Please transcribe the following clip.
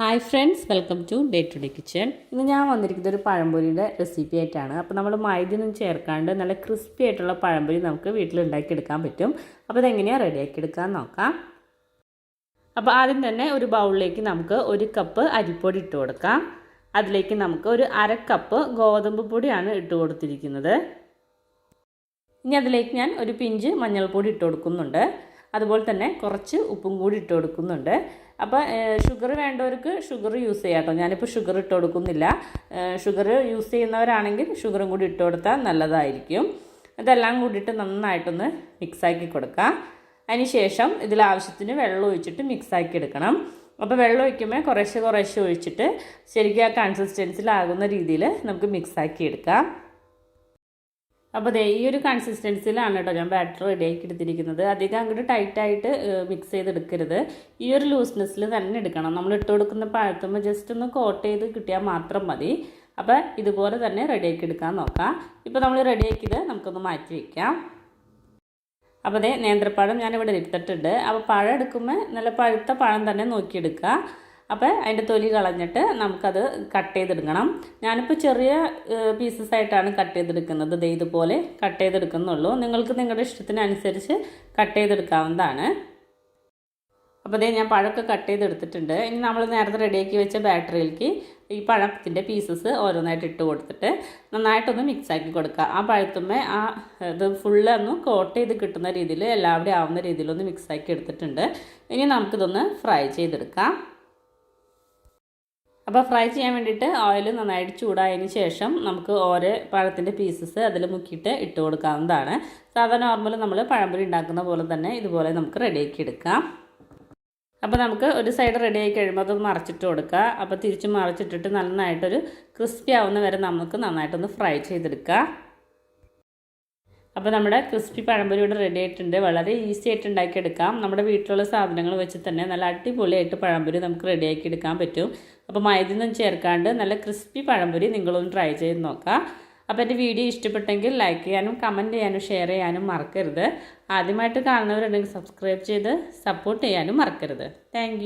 Hi friends welcome to day to day kitchen ഇന്ന് ഞാൻ വന്നിരിക്കുന്നത് ഒരു പഴംപൊരിയുടെ റെസിപ്പി ആയിട്ടാണ്. അപ്പോൾ നമ്മൾ മൈദയൊന്നും ചേർക്കാണ്ട് നല്ല ക്രിസ്പി ആയിട്ടുള്ള പഴംപൊരി നമുക്ക് വീട്ടിൽ ഉണ്ടാക്കിയെടുക്കാൻ പറ്റും. അപ്പോൾ ഇതെങ്ങനെയാണ് റെഡിയാക്കി എടുക്കാൻ നോക്കാം. അപ്പോൾ ആദ്യം തന്നെ ഒരു ബൗളിലേക്ക് നമുക്ക് ഒരു കപ്പ് അരിപ്പൊടി ഇട്ട് കൊടുക്കാം. അതിലേക്ക് നമുക്ക് ഒരു അര കപ്പ് ഗോതമ്പ് പൊടിയാണ് ഇട്ട് കൊടുത്തിരിക്കുന്നത്. ഇനി അതിലേക്ക് ഞാൻ ഒരു പിഞ്ച് മഞ്ഞൾപ്പൊടി ഇട്ട് കൊടുക്കുന്നുണ്ട്. അതുപോലെ തന്നെ കുറച്ച് ഉപ്പും കൂടി ഇട്ട് കൊടുക്കുന്നുണ്ട്. അപ്പോൾ ഷുഗർ വേണ്ടവർക്ക് ഷുഗർ യൂസ് ചെയ്യാം കേട്ടോ. ഞാനിപ്പോൾ ഷുഗർ ഇട്ട് കൊടുക്കുന്നില്ല. ഷുഗർ യൂസ് ചെയ്യുന്നവരാണെങ്കിൽ ഷുഗറും കൂടി ഇട്ട് കൊടുത്താൽ നല്ലതായിരിക്കും. ഇതെല്ലാം കൂടിയിട്ട് നന്നായിട്ടൊന്ന് മിക്സാക്കി കൊടുക്കാം. അതിന് ശേഷം ഇതിൽ ആവശ്യത്തിന് വെള്ളം ഒഴിച്ചിട്ട് മിക്സാക്കി എടുക്കണം. അപ്പോൾ വെള്ളം ഒഴിക്കുമ്പോൾ കുറേശ്ശെ കുറേശ്ശെ ഒഴിച്ചിട്ട് ശരിക്കും ആ കൺസിസ്റ്റൻസിലാകുന്ന രീതിയിൽ നമുക്ക് മിക്സാക്കി എടുക്കാം. അപ്പോൾ ദേ ഈ ഒരു കൺസിസ്റ്റൻസിയിലാണ് കേട്ടോ ഞാൻ ബാറ്റർ റെഡിയാക്കി എടുത്തിരിക്കുന്നത്. അധികം അങ്ങോട്ട് ടൈറ്റായിട്ട് മിക്സ് ചെയ്ത് എടുക്കരുത് ഈ ഒരു ലൂസ്നെസ്സിൽ തന്നെ എടുക്കണം. നമ്മൾ ഇട്ട് കൊടുക്കുന്ന പഴത്തുമ്പോൾ ജസ്റ്റ് ഒന്ന് കോട്ട് ചെയ്ത് കിട്ടിയാൽ മാത്രം മതി. അപ്പോൾ ഇതുപോലെ തന്നെ റെഡിയാക്കി എടുക്കാൻ നോക്കാം. ഇപ്പോൾ നമ്മൾ റെഡിയാക്കിയത് നമുക്കൊന്ന് മാറ്റി വയ്ക്കാം അപ്പോൾ അതേ നേന്ത്രപ്പഴം ഞാനിവിടെ എടുത്തിട്ടുണ്ട്. അപ്പോൾ പഴം എടുക്കുമ്പോൾ നല്ല പഴുത്ത പഴം തന്നെ നോക്കിയെടുക്കുക. അപ്പോൾ അതിന്റെ തൊലി കളഞ്ഞിട്ട് നമുക്കത് കട്ട് ചെയ്തെടുക്കണം. ഞാനിപ്പോൾ ചെറിയ പീസസ് ആയിട്ടാണ് കട്ട് ചെയ്തെടുക്കുന്നത്. ദേ ഇതുപോലെ കട്ട് ചെയ്തെടുക്കുന്നുള്ളൂ. നിങ്ങൾക്ക് നിങ്ങളുടെ ഇഷ്ടത്തിനനുസരിച്ച് കട്ട് ചെയ്തെടുക്കാവുന്നതാണ്. അപ്പോൾ ദേ ഞാൻ പഴമൊക്കെ കട്ട് ചെയ്തെടുത്തിട്ടുണ്ട്. ഇനി നമ്മൾ നേരത്തെ റെഡിയാക്കി വെച്ച ബാറ്ററിയിലേക്ക് ഈ പഴത്തിന്റെ പീസസ് ഓരോന്നായിട്ട് ഇട്ട് കൊടുത്തിട്ട് നന്നായിട്ടൊന്ന് മിക്സാക്കി കൊടുക്കുക. ആ പഴത്തുമ്മേ ആ ഇത് ഫുള്ള് ഒന്ന് കോട്ട് ചെയ്ത് കിട്ടുന്ന രീതിയിൽ എല്ലാവരുടെയും ആവുന്ന രീതിയിലൊന്ന് മിക്സാക്കി എടുത്തിട്ടുണ്ട്. ഇനി നമുക്കിതൊന്ന് ഫ്രൈ ചെയ്തെടുക്കാം. അപ്പോൾ ഫ്രൈ ചെയ്യാൻ വേണ്ടിയിട്ട് ഓയിൽ നന്നായിട്ട് ചൂടായതിന് ശേഷം നമുക്ക് ഓരോ പഴത്തിന്റെ പീസസ് അതിൽ മുക്കിയിട്ട് ഇട്ട് കൊടുക്കാവുന്നതാണ്. സാധാരണ നോർമൽ നമ്മൾ പഴംപൊരി ഉണ്ടാക്കുന്ന പോലെ തന്നെ ഇതുപോലെ നമുക്ക് റെഡിയാക്കി എടുക്കാം. അപ്പോൾ നമുക്ക് ഒരു സൈഡ് റെഡിയായി കഴിയുമ്പോൾ അത് മറച്ചിട്ട് കൊടുക്കുക. അപ്പോൾ തിരിച്ച് മറച്ചിട്ടിട്ട് നന്നായിട്ടൊരു ക്രിസ്പി ആവുന്ന വരെ നമുക്ക് നന്നായിട്ടൊന്ന് ഫ്രൈ ചെയ്തെടുക്കുക അപ്പോൾ നമ്മുടെ ക്രിസ്പി പഴംപൊരി ഇവിടെ റെഡി ആയിട്ടുണ്ട്. വളരെ ഈസി ആയിട്ട് ഉണ്ടാക്കിയെടുക്കാം. നമ്മുടെ വീട്ടിലുള്ള സാധനങ്ങൾ വെച്ച് തന്നെ നല്ല അടിപൊളിയായിട്ട് പഴംപൊരി നമുക്ക് റെഡി ആക്കി എടുക്കാൻ പറ്റും. അപ്പോൾ മൈദയൊന്നും ചേർക്കാണ്ട് നല്ല ക്രിസ്പി പഴംപൊരി നിങ്ങളൊന്ന് ട്രൈ ചെയ്ത് നോക്കാം. അപ്പോൾ എന്റെ വീഡിയോ ഇഷ്ടപ്പെട്ടെങ്കിൽ ലൈക്ക് ചെയ്യാനും കമന്റ് ചെയ്യാനും ഷെയർ ചെയ്യാനും മറക്കരുത്. ആദ്യമായിട്ട് കാണുന്നവരുണ്ടെങ്കിൽ സബ്സ്ക്രൈബ് ചെയ്ത് സപ്പോർട്ട് ചെയ്യാനും മറക്കരുത്. താങ്ക്